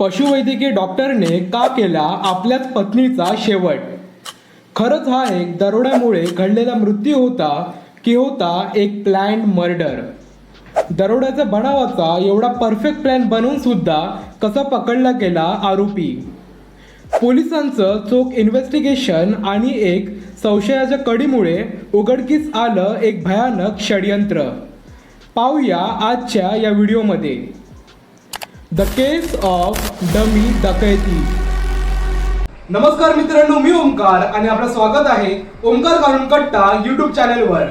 पशुवैद्यकीय डॉक्टरने का केला आपल्याच पत्नीचा शेवट? खरंच हा एक दरोड्यामुळे घडलेला मृत्यू होता की होता एक प्लॅन्ड मर्डर दरोड्याचा बनावाचा एवढा परफेक्ट प्लॅन बनवून सुद्धा कसा पकडला गेला आरोपी? पोलिसांचं चोख इन्व्हेस्टिगेशन आणि एक संशयाच्या कडीमुळे उघडकीस आलं एक भयानक षडयंत्र. पाहूया आजच्या या व्हिडिओमध्ये द केस ऑफ डमी डकैती नमस्कार मित्रांनो मी ओमकार आणि आपलं स्वागत आहे ओमकार काढून कट्टा युट्यूब चॅनलवर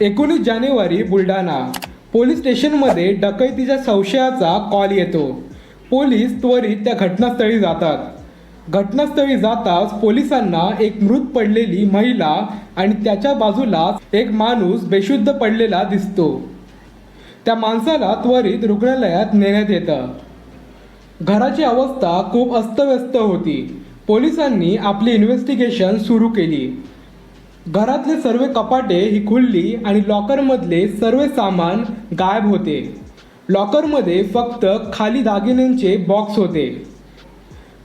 एकोणीस जानेवारी बुलढाणा पोलीस स्टेशनमध्ये डकैतीच्या संशयाचा कॉल येतो. पोलीस त्वरित त्या घटनास्थळी जातात. घटनास्थळी जाताच पोलिसांना एक मृत पडलेली महिला आणि त्याच्या बाजूला एक माणूस बेशुद्ध पडलेला दिसतो. त्या माणसाला त्वरित रुग्णालयात नेण्यात येतं. घराची अवस्था खूप अस्तव्यस्त होती. पोलिसांनी आपली इन्व्हेस्टिगेशन सुरू केली. घरातले सर्व कपाटे ही खुलली आणि लॉकरमधले सर्व सामान गायब होते. लॉकरमध्ये फक्त खाली दागिन्यांचे बॉक्स होते.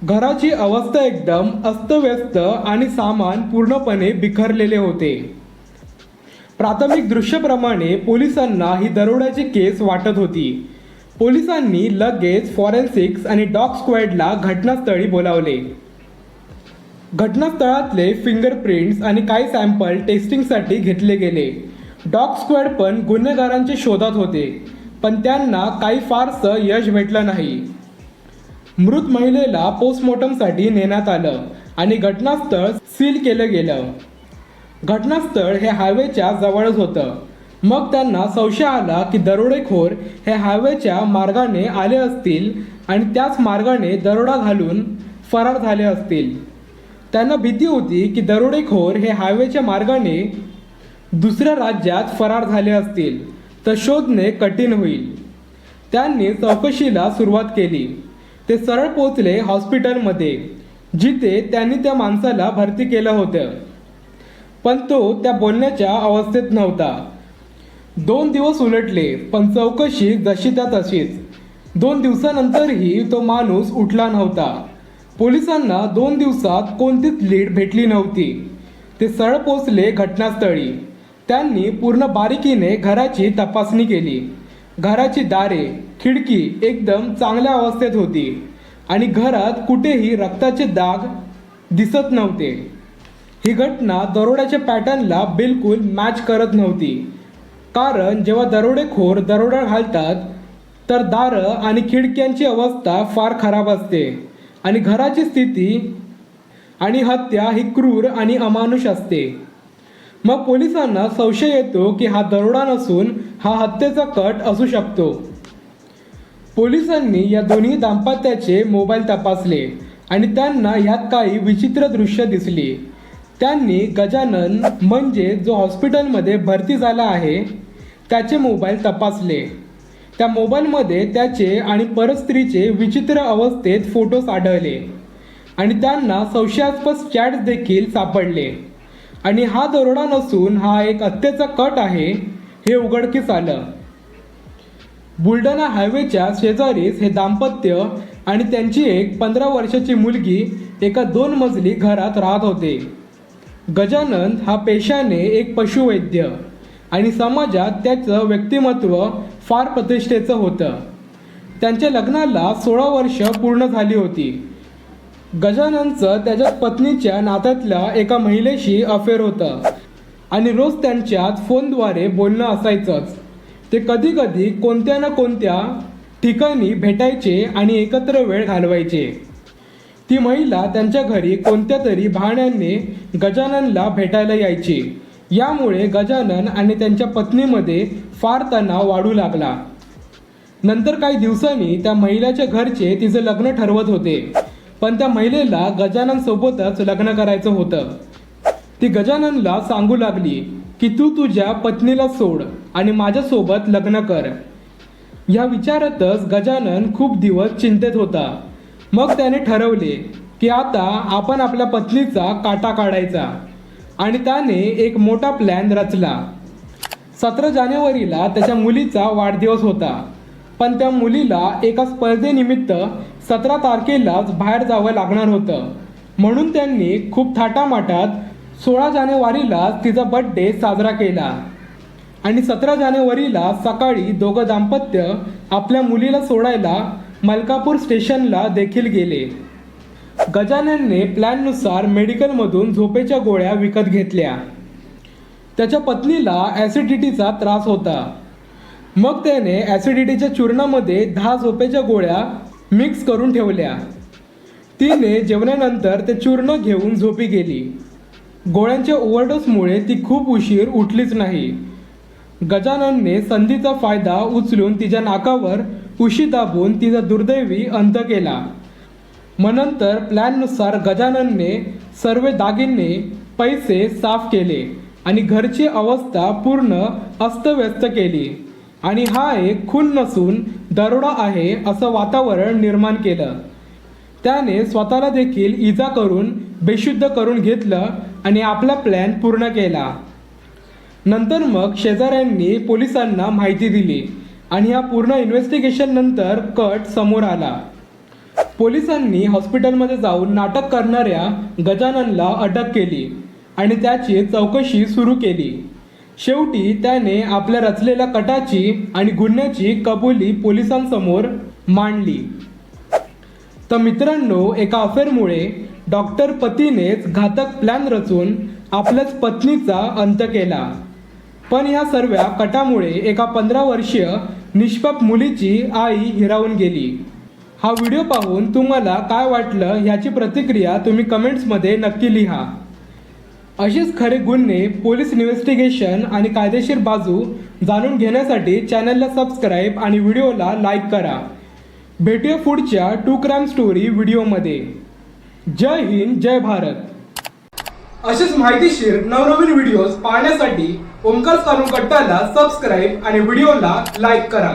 घराची अवस्था एकदम अस्तव्यस्त आणि सामान पूर्णपणे बिखरलेले होते. प्राथमिक दृश्यप्रमाणे पोलिसांना ही दरोड्याची केस वाटत होती. पोलिसांनी लगेच फॉरेन्सिक्स आणि डॉग स्क्वॅडला घटनास्थळी बोलावले. घटनास्थळातले फिंगरप्रिंट्स आणि काही सॅम्पल टेस्टिंगसाठी घेतले गेले. डॉग स्क्वॅड पण गुन्हेगारांच्या शोधात होते पण त्यांना काही फारसं यश भेटलं नाही. मृत महिलेला पोस्टमॉर्टमसाठी नेण्यात आलं आणि घटनास्थळ सील केलं गेलं. घटनास्थळ हे हायवेच्या जवळच होतं. मग त्यांना संशय आला की दरोडेखोर हे हायवेच्या मार्गाने आले असतील आणि त्याच मार्गाने दरोडा घालून फरार झाले असतील. त्यांना भीती होती की दरोडेखोर हे हायवेच्या मार्गाने दुसऱ्या राज्यात फरार झाले असतील. तर शोधणे कठीण होईल. त्यांनी चौकशीला सुरुवात केली. ते सरळ पोचले हॉस्पिटलमध्ये जिथे त्यांनी त्या माणसाला भरती केलं होतं. पण तो त्या बोलण्याच्या अवस्थेत नव्हता. दोन दिवस उलटले पण चौकशी जशी त्या तशीच. दोन दिवसानंतरही तो माणूस उठला नव्हता. पोलिसांना दोन दिवसात कोणतीच लीड भेटली नव्हती. ते सरळ पोचले घटनास्थळी. त्यांनी पूर्ण बारीकीने घराची तपासणी केली. घराची दारे खिडकी एकदम चांगल्या अवस्थेत होती आणि घरात कुठेही रक्ताचे दाग दिसत नव्हते. ही घटना दरोड्याच्या पॅटर्नला बिलकुल मॅच करत नव्हती. कारण जेव्हा दरोडेखोर दरोडा घालतात तर दारं आणि खिडक्यांची अवस्था फार खराब असते आणि घराची स्थिती आणि हत्या ही क्रूर आणि अमानुष असते. मग पोलिसांना संशय येतो की हा दरोडा नसून हा हत्येचा कट असू शकतो. पोलिसांनी या दोन्ही दाम्पत्याचे मोबाईल तपासले आणि त्यांना ह्यात काही विचित्र दृश्य दिसली. त्यांनी गजानन म्हणजे जो हॉस्पिटलमध्ये भरती झाला आहे त्याचे मोबाईल तपासले. त्या मोबाईलमध्ये त्याचे आणि परस्त्रीचे विचित्र अवस्थेत फोटोज आढळले आणि त्यांना संशयास्पद चॅट्स देखील सापडले. आणि हा दरोडा नसून हा एक हत्येचा कट आहे हे उघडकीस आलं. बुलढाणा हायवेच्या शेजारीच हे दाम्पत्य आणि त्यांची एक पंधरा वर्षाची मुलगी एका दोन मजली घरात राहत होते. गजानन हा पेशाने एक पशुवैद्य आणि समाजात त्याचं व्यक्तिमत्व फार प्रतिष्ठेचं होतं. त्यांच्या लग्नाला सोळा वर्ष पूर्ण झाली होती. गजाननचं त्याच्या पत्नीच्या नात्यातल्या एका महिलेशी अफेअर होतं. आणि रोज त्यांच्यात फोनद्वारे बोलणं असायचंच. ते कधी कधी कोणत्या ना कोणत्या ठिकाणी भेटायचे आणि एकत्र वेळ घालवायचे. ती महिला त्यांच्या घरी कोणत्या तरी बहाण्याने गजाननला भेटायला यायची. यामुळे गजानन आणि त्यांच्या पत्नीमध्ये फार तणाव वाढू लागला. नंतर काही दिवसांनी त्या महिलेच्या घरचे तिचं लग्न ठरवत होते. पण त्या महिलेला गजानन सोबतच लग्न करायचं होतं. ती गजाननला सांगू लागली की तू तुझ्या पत्नीला सोड आणि माझ्यासोबत लग्न कर. या विचारातच गजानन खूप दिवस चिंतेत होता. मग त्याने ठरवले की आता आपण आपल्या पत्नीचा काटा काढायचा आणि त्याने एक मोठा प्लॅन रचला. सतरा जानेवारीला त्याच्या मुलीचा वाढदिवस होता. पण त्या मुलीला एका स्पर्धेनिमित्त सतरा तारखेलाच बाहेर जावं लागणार होतं. म्हणून त्यांनी खूप थाटामाटात सोळा जानेवारीला तिचा बड्डे साजरा केला. आणि सतरा जानेवारीला सकाळी दोघं दाम्पत्य आपल्या मुलीला सोडायला मलकापूर स्टेशनला देखील गेले. गजाननने प्लॅननुसार मेडिकलमधून झोपेच्या गोळ्या विकत घेतल्या. त्याच्या पत्नीला ॲसिडिटीचा त्रास होता. मग त्याने ॲसिडिटीच्या चूर्णामध्ये दहा झोपेच्या गोळ्या मिक्स करून ठेवल्या. तिने जेवणानंतर ते चूर्ण घेऊन झोपी गेली. गोळ्यांच्या ओव्हरडोसमुळे ती खूप उशीर उठलीच नाही. गजाननने संधीचा फायदा उचलून तिच्या नाकावर उशी दाबून तिचा दुर्दैवी अंत केला. मनंतर नंतर प्लॅननुसार गजाननने सर्व दागिने पैसे साफ केले आणि घरची अवस्था पूर्ण अस्तव्यस्त केली. आणि हा एक खून नसून दरोडा आहे असं वातावरण निर्माण केलं. त्याने स्वतःला देखील इजा करून बेशुद्ध करून घेतलं आणि आपला प्लॅन पूर्ण केला. नंतर मग शेजाऱ्यांनी पोलिसांना माहिती दिली आणि या पूर्ण इन्व्हेस्टिगेशन नंतर कट समोर आला. पोलिसांनी हॉस्पिटलमध्ये जाऊन नाटक करणाऱ्या गजाननला अटक केली आणि त्याची चौकशी सुरू केली. शेवटी त्याने आपल्या रचलेल्या कटाची आणि गुन्ह्याची कबुली पोलिसांसमोर मांडली. तर मित्रांनो एका अफेअरमुळे डॉक्टर पतीनेच घातक प्लॅन रचून आपल्याच पत्नीचा अंत केला. पण या सर्व कटामुळे एका पंधरा वर्षीय निष्पाप मुलीची आई हिरावून गेली. हा व्हिडिओ पाहून तुम्हाला काय वाटलं ह्याची प्रतिक्रिया तुम्ही कमेंट्समध्ये नक्की लिहा. असेच खरे गुन्हे पोलीस इन्व्हेस्टिगेशन आणि कायदेशीर बाजू जाणून घेण्यासाठी चॅनलला सबस्क्राईब आणि व्हिडिओला लाईक करा. भेटूया पुढच्या टू क्राईम स्टोरी व्हिडिओमध्ये. जय हिंद जय भारत. असेच माहितीशीर नवनवीन व्हिडिओज पाहण्यासाठी ओंकार चालू कट्टाला सबस्क्राईब आणि व्हिडिओला लाईक करा.